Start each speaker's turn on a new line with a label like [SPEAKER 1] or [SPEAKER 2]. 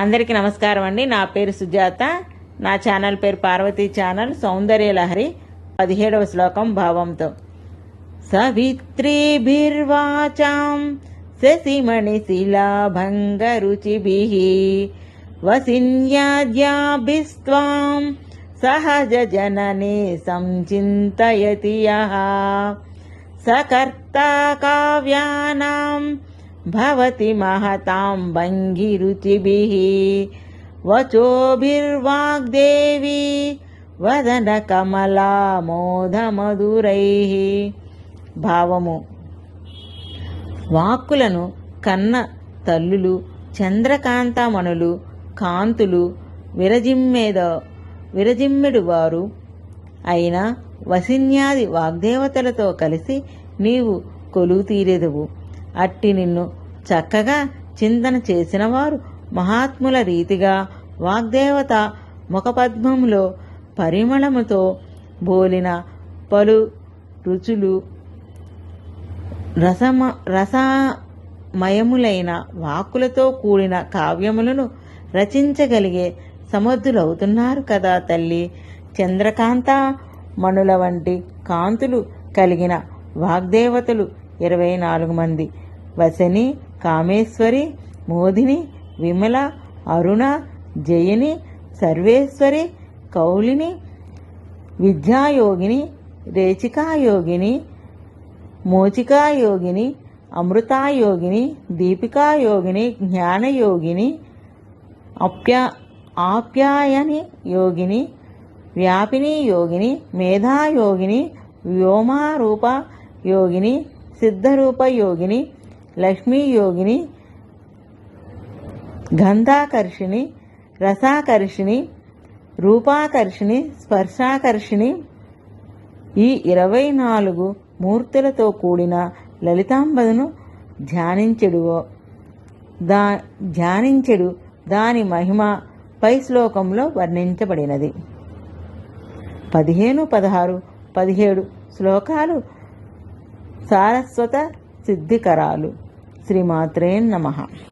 [SPEAKER 1] అందరికీ నమస్కారం అండి. నా పేరు సుజాత. నా ఛానల్ పేరు పార్వతీ ఛానల్. సౌందర్య లహరి పదిహేడవ శ్లోకం భావంతో. సవిత్రీభిర్వాచాం శశిమణిశిలాభంగరుచిభిः వసిన్యాద్యాభిస్త్వాం సహజ జననే సంచింతయతి యः సకర్తా కావ్యానాం భవతి మహతాం భంగిరుచిభిः వచోభిర్వాగ్దేవి వదన కమలా మోధమధురైः భావము వాక్కులను కన్న తల్లులు చంద్రకాంతమణులు కాంతులు విరజిమ్మేద విరజిమ్మెడు వారు అయిన వసిన్యాది వాగ్దేవతలతో కలిసి నీవు కొలువు తీరెదవు అట్టి నిన్ను చక్కగా చింతన చేసినవారు మహాత్ముల రీతిగా వాగ్దేవత ముఖపద్మములో పరిమళముతో బోలిన పలు రుచులు రసమ రసమయములైన వాక్కులతో కూడిన కావ్యములను రచించగలిగే సమర్థులవుతున్నారు కదా తల్లి. చంద్రకాంత మణుల వంటి కాంతులు కలిగిన వాగ్దేవతలు ఇరవై నాలుగు మంది. వసని కామేశ్వరి మోదిని విమల అరుణ జయని సర్వేశ్వరి కౌలిని విద్యాయోగిని రేచికాయోగిని మోచికాయోగిని అమృతాయోగిని దీపికాయోగిని జ్ఞానయోగిని అప్యా ఆప్యాయని యోగిని వ్యాపిని యోగిని మేధాయోగిని వ్యోమారూప యోగిని సిద్ధరూప యోగిని లక్ష్మీయోగిని గంధాకర్షిణి రసాకర్షిణి రూపాకర్షిణి స్పర్శాకర్షిణి ఈ ఇరవై నాలుగు మూర్తులతో కూడిన లలితాంబను ధ్యానించెడువో దా ధ్యానించెడు దాని మహిమ పై శ్లోకంలో వర్ణించబడినది. పదిహేను పదహారు పదిహేడు శ్లోకాలు సారస్వత సిద్ధికరాలు. శ్రీమాత్రే నమః.